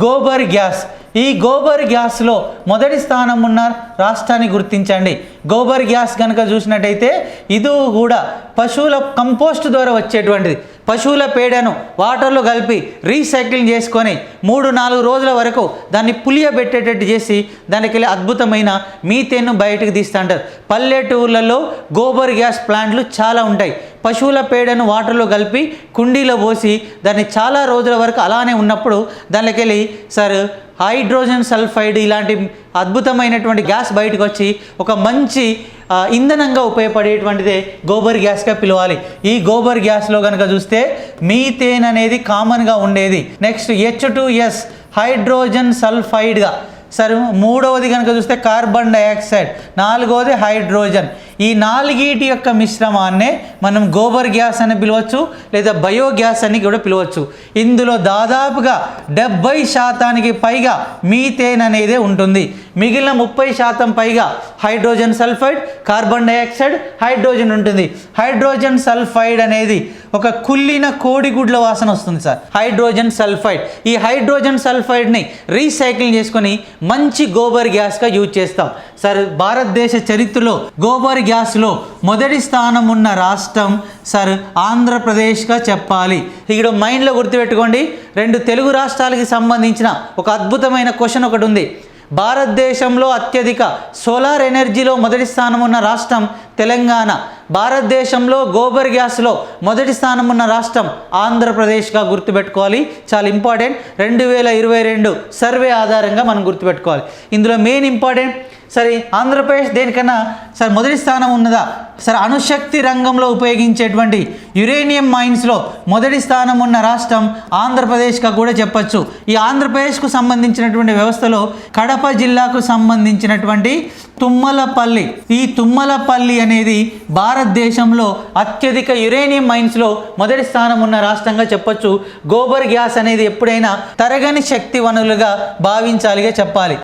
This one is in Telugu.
గోబర్ గ్యాస్. ఈ గోబర్ గ్యాస్లో మొదటి స్థానం ఉన్న రాష్ట్రాన్ని గుర్తించండి. గోబర్ గ్యాస్ కనుక చూసినట్టయితే ఇది కూడా పశువుల కంపోస్ట్ ద్వారా వచ్చేటువంటిది. పశువుల పేడను వాటర్లో కలిపి రీసైక్లింగ్ చేసుకొని మూడు నాలుగు రోజుల వరకు దాన్ని పులియబెట్టేటట్టు చేసి దానికి వెళ్ళి అద్భుతమైన మీతేన్ను బయటకు తీస్తుంటారు పల్లెటూళ్ళలో గోబర్ గ్యాస్ ప్లాంట్లు చాలా ఉంటాయి. పశువుల పేడను వాటర్లో కలిపి కుండీలో పోసి దాన్ని చాలా రోజుల వరకు అలానే ఉన్నప్పుడు దానిలోకి వెళ్ళి సార్ హైడ్రోజన్ సల్ఫైడ్ ఇలాంటి అద్భుతమైనటువంటి గ్యాస్ బయటకు వచ్చి ఒక మంచి ఇంధనంగా ఉపయోగపడేటువంటిదే గోబర్ గ్యాస్గా పిలవాలి. ఈ గోబర్ గ్యాస్లో కనుక చూస్తే మీథేన్ అనేది కామన్గా ఉండేది. Next H two S hydrogen సల్ఫైడ్గా. సరే మూడవది కనుక చూస్తే కార్బన్ డైఆక్సైడ్ నాలుగవది హైడ్రోజన్. ఈ నాలుగీటి యొక్క మిశ్రమాన్నే మనం గోబర్ గ్యాస్ అని పిలవచ్చు లేదా బయోగ్యాస్ అని కూడా పిలవచ్చు. ఇందులో దాదాపుగా డెబ్బై శాతానికి పైగా మీథేన్ అనేది ఉంటుంది. మిగిలిన ముప్పై శాతం పైగా hydrogen sulphide carbon dioxide hydrogen ఉంటుంది. హైడ్రోజన్ సల్ఫైడ్ అనేది ఒక కుళ్ళిన కోడిగుడ్ల వాసన వస్తుంది సార్. Hydrogen sulphide. ఈ హైడ్రోజన్ సల్ఫైడ్ని రీసైక్లింగ్ చేసుకొని మంచి గోబర్ గ్యాస్గా యూజ్ చేస్తాం. సార్ భారతదేశ చరిత్రలో గోబర్ గ్యాస్లో మొదటి స్థానం ఉన్న రాష్ట్రం సార్ ఆంధ్రప్రదేశ్గా చెప్పాలి. ఇక్కడ మైండ్లో గుర్తుపెట్టుకోండి. రెండు తెలుగు రాష్ట్రాలకి సంబంధించిన ఒక అద్భుతమైన క్వశ్చన్ ఒకటి ఉంది. భారతదేశంలో అత్యధిక సోలార్ ఎనర్జీలో మొదటి స్థానం ఉన్న రాష్ట్రం తెలంగాణ. భారతదేశంలో గోబర్ గ్యాస్లో మొదటి స్థానం ఉన్న రాష్ట్రం ఆంధ్రప్రదేశ్గా గుర్తుపెట్టుకోవాలి. చాలా ఇంపార్టెంట్. రెండు వేల ఇరవై రెండు సర్వే ఆధారంగా మనం గుర్తుపెట్టుకోవాలి. ఇందులో మెయిన్ ఇంపార్టెంట్. సరే ఆంధ్రప్రదేశ్ దేనికన్నా సరే మొదటి స్థానం ఉన్నదా? సరే అణుశక్తి రంగంలో ఉపయోగించేటువంటి యురేనియం మైన్స్లో మొదటి స్థానం ఉన్న రాష్ట్రం ఆంధ్రప్రదేశ్గా కూడా చెప్పచ్చు. ఈ ఆంధ్రప్రదేశ్కు సంబంధించినటువంటి వ్యవస్థలో కడప జిల్లాకు సంబంధించినటువంటి తుమ్మలపల్లి ఈ తుమ్మలపల్లి అనేది భారత భారతదేశంలో అత్యధిక యురేనియం మైన్స్లో మొదటి స్థానం ఉన్న రాష్ట్రంగా చెప్పొచ్చు. గోబర్ గ్యాస్ అనేది ఎప్పుడైనా తరగని శక్తి వనరులుగా భావించాలిగా చెప్పాలి.